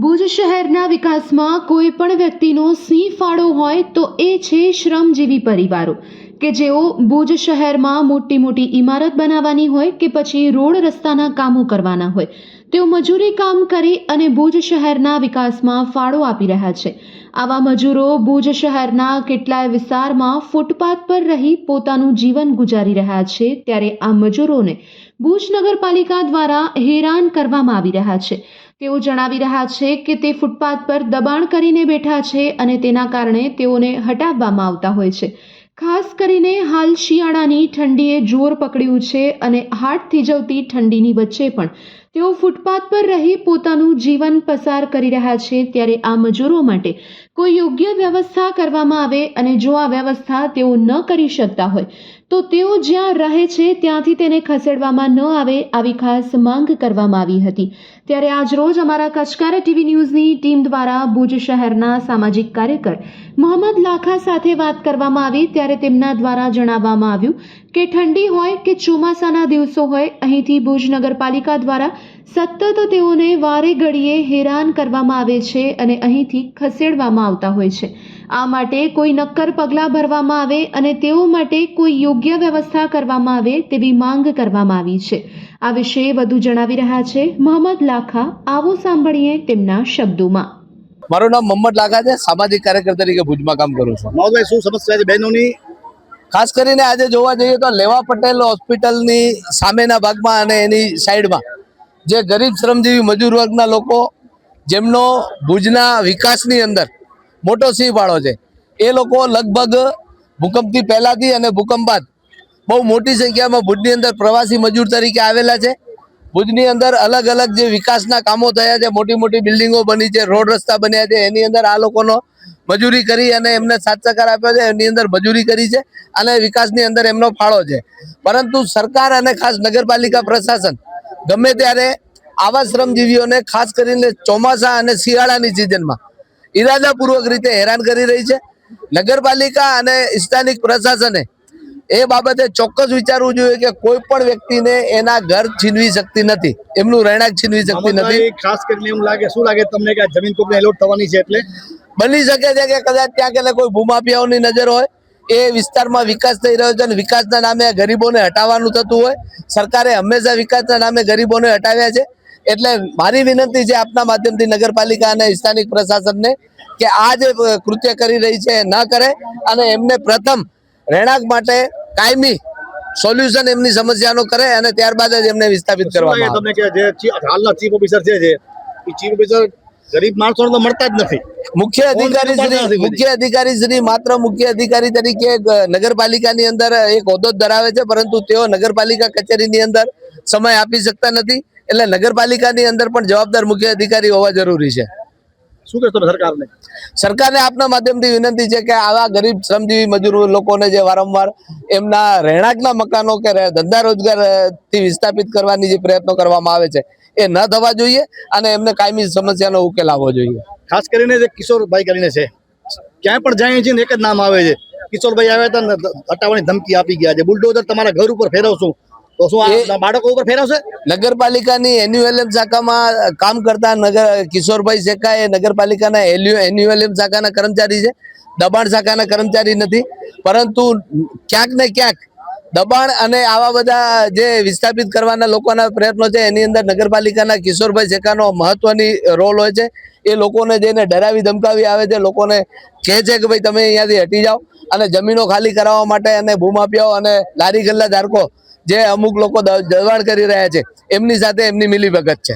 ભુજ શહેરના વિકાસમાં કોઈ પણ વ્યક્તિનો સિંહ ફાળો હોય તો એ છે શ્રમજીવી પરિવારો. કે જેઓ ભુજ શહેરમાં મોટી મોટી ઇમારત બનાવવાની હોય કે પછી રોડ રસ્તાના કામો કરવાના હોય. તેઓ મજૂરી કામ કરી અને ભુજ શહેરના વિકાસમાં ફાળો આપી રહ્યા છે. આવા મજૂરો ભુજ શહેરના કેટલાય વિસ્તારમાં ફૂટપાથ પર રહી પોતાનું જીવન ગુજારી રહ્યા છે ત્યારે આ મજૂરોને ભુજ નગરપાલિકા દ્વારા હેરાન કરવામાં આવી રહ્યા છે. તેઓ જણાવી રહ્યા છે કે તે ફૂટપાથ પર દબાણ કરીને બેઠા છે અને તેના કારણે તેઓને હટાવવામાં આવતા હોય છે. ખાસ કરીને હાલ શિયાળાની ઠંડીએ જોર પકડ્યું છે અને હાડ થીજવતી ઠંડીની વચ્ચે પણ તેઓ ફૂટપાથ પર રહી પોતાનું જીવન પસાર કરી રહ્યા છે ત્યારે આ મજૂરો માટે કોઈ યોગ્ય વ્યવસ્થા કરવામાં આવે અને જો આ વ્યવસ્થા તેઓ ન કરી શકતા હોય, તો તેઓ જ્યાં રહે છે ત્યાંથી તેને ખસેડવામાં ન આવે આવી ખાસ માંગ કરવામાં આવી હતી. ત્યારે આજરોજ અમારા કચકારા ટીવી ન્યૂઝની ટીમ દ્વારા ભુજ શહેરના સામાજિક કાર્યકર મોહમ્મદ લાખા સાથે વાત કરવામાં આવી. ત્યારે તેમના દ્વારા જણાવવામાં આવ્યું કે ઠંડી હોય કે ચોમાસાના દિવસો હોય, અહીંથી ભુજ નગરપાલિકા દ્વારા સતત તેઓને વારે ઘડીએ હેરાન કરવામાં આવે છે અને અહીંથી ખસેડવામાં આવતા હોય છે. આ માટે કોઈ નક્કર પગલાં ભરવામાં આવે અને તેઓ માટે કોઈ યોગ્ય વ્યવસ્થા કરવામાં આવે તેવી માંગ કરવામાં આવી છે. આ વિશે વધુ જણાવી રહ્યા છે મોહમ્મદ લાખા. આવો સાંભળીએ તેમના શબ્દોમાં. મારું નામ મોહમ્મદ લાખા છે. સામાજિક કાર્યકર તરીકે ભુજમાં કામ કરું છું. માવભાઈ શું સમસ્યા છે બહેનોની? ખાસ કરીને આજે જોવા જઈએ તો લેવા પટેલ હોસ્પિટલની સામેના ભાગમાં અને એની સાઈડમાં જે ગરીબ શ્રમજીવી મજૂર વર્ગના લોકો જેમનો ભુજના વિકાસની અંદર મોટો સિંહ ફાળો છે, એ લોકો લગભગ ભૂકંપથી પહેલાંથી અને ભૂકંપ બાદ બહુ મોટી સંખ્યામાં ભુજની અંદર પ્રવાસી મજૂર તરીકે આવેલા છે. ભુજની અંદર અલગ અલગ જે વિકાસના કામો થયા છે, મોટી મોટી બિલ્ડિંગો બની છે, રોડ રસ્તા બન્યા છે, એની અંદર આ લોકોનો મજૂરી કરી અને એમને સાથ સહકાર આપ્યો છે, એની અંદર મજૂરી કરી છે અને વિકાસની અંદર એમનો ફાળો છે. પરંતુ સરકાર અને ખાસ નગરપાલિકા પ્રશાસન ગમે ત્યારે આવા શ્રમજીવીઓને ખાસ કરીને ચોમાસા અને શિયાળાની સિઝનમાં ઈરાદાપૂર્વક રીતે હેરાન કરી રહી છે. નગરપાલિકા અને સ્થાનિક પ્રશાસને એ બાબતે ચોક્કસ વિચારવું જોઈએ કે કોઈ પણ વ્યક્તિને એના ઘર છીનવી શકતી નથી એમનું રહેણાંક છીનવી શકતી નથી. ખાસ કરીને એવું લાગે શું લાગે તમને કે જમીન કોકને એલોટ થવાની છે એટલે? બની શકે છે કે કદાચ ત્યાં કે કોઈ ભૂમાફિયાઓની નજર હોય એ વિસ્તારમાં વિકાસ થઈ રહ્યો છે અને વિકાસના નામે ગરીબોને હટાવવાનું થતું હોય. સરકારે હંમેશા વિકાસના નામે ગરીબોને હટાવ્યા છે. એટલે મારી વિનંતી છે આપના માધ્યમથી નગરપાલિકા અને સ્થાનિક પ્રશાસનને કે આ જે કૃત્ય કરી રહી છે ન કરે અને એમને પ્રથમ રહેણાંક માટે કાયમી સોલ્યુશન એમની સમસ્યાનો કરે અને ત્યારબાદ જ એમને વિસ્થાપિત કરવા કરવામાં આવે તમને કે જે હાલના ચીફ ઓફિસર છે ચીફ ઓફિસર ગરીબ માણસો તો મળતા જ નથી. મુખ્ય અધિકારી શ્રી મુખ્ય અધિકારી શ્રી માત્ર મુખ્ય અધિકારી તરીકે નગરપાલિકાની અંદર એક હોદ્દો ધરાવે છે પરંતુ તેઓ નગરપાલિકા કચેરીની અંદર સમય આપી શકતા નથી. એટલે નગરપાલિકાની અંદર પણ જવાબદાર મુખ્ય અધિકારી હોવા જરૂરી છે. શું કહેશો સરકારને? સરકારને આપના માધ્યમથી વિનંતી છે કે આવા ગરીબ શ્રમજીવી મજૂર લોકોને જે વારંવાર એમના રહેણાંકના મકાનો કે ધંધા રોજગારથી વિસ્થાપિત કરવાની જે પ્રયત્નો કરવામાં આવે છે એ ન થવા જોઈએ અને એમને કાયમી સમસ્યાનો ઉકેલ આવવો જોઈએ. ખાસ કરીને જે કિશોરભાઈ કરીને છે ક્યાંય પણ જાય છે ને એક જ નામ આવે છે. કિશોરભાઈ આવ્યા હતા હટાવવાની ધમકી આપી ગયા છે. બુલડોઝર તમારા ઘર ઉપર ફેરવશું. તો શું બાળકો ઉપર ફેરવશે નગરપાલિકાની એન્યુએલએમ શાખામાં કામ કરતા નગર કિશોરભાઈ શેખા એ નગરપાલિકાના એન્યુએલએમ શાખાના કર્મચારી છે. દબાણ શાખાના કર્મચારી નથી. પરંતુ ક્યાંક ને ક્યાંક દબાણ અને આવા બધા જે વિસ્થાપિત કરવાના લોકોના પ્રયત્નો છે એની અંદર નગરપાલિકાના કિશોરભાઈ શેખાનો મહત્વની રોલ હોય છે. એ લોકોને જઈને ડરાવી ધમકાવી આવે છે. લોકોને કહે છે કે ભાઈ તમે અહીંયાથી હટી જાઓ અને જમીનો ખાલી કરાવવા માટે અને ભૂમાફિયાઓ અને લારી ગલ્લા ધારકો જે અમુક લોકો દબાણ કરી રહ્યા છે એમની સાથે એમની મિલીભગત છે.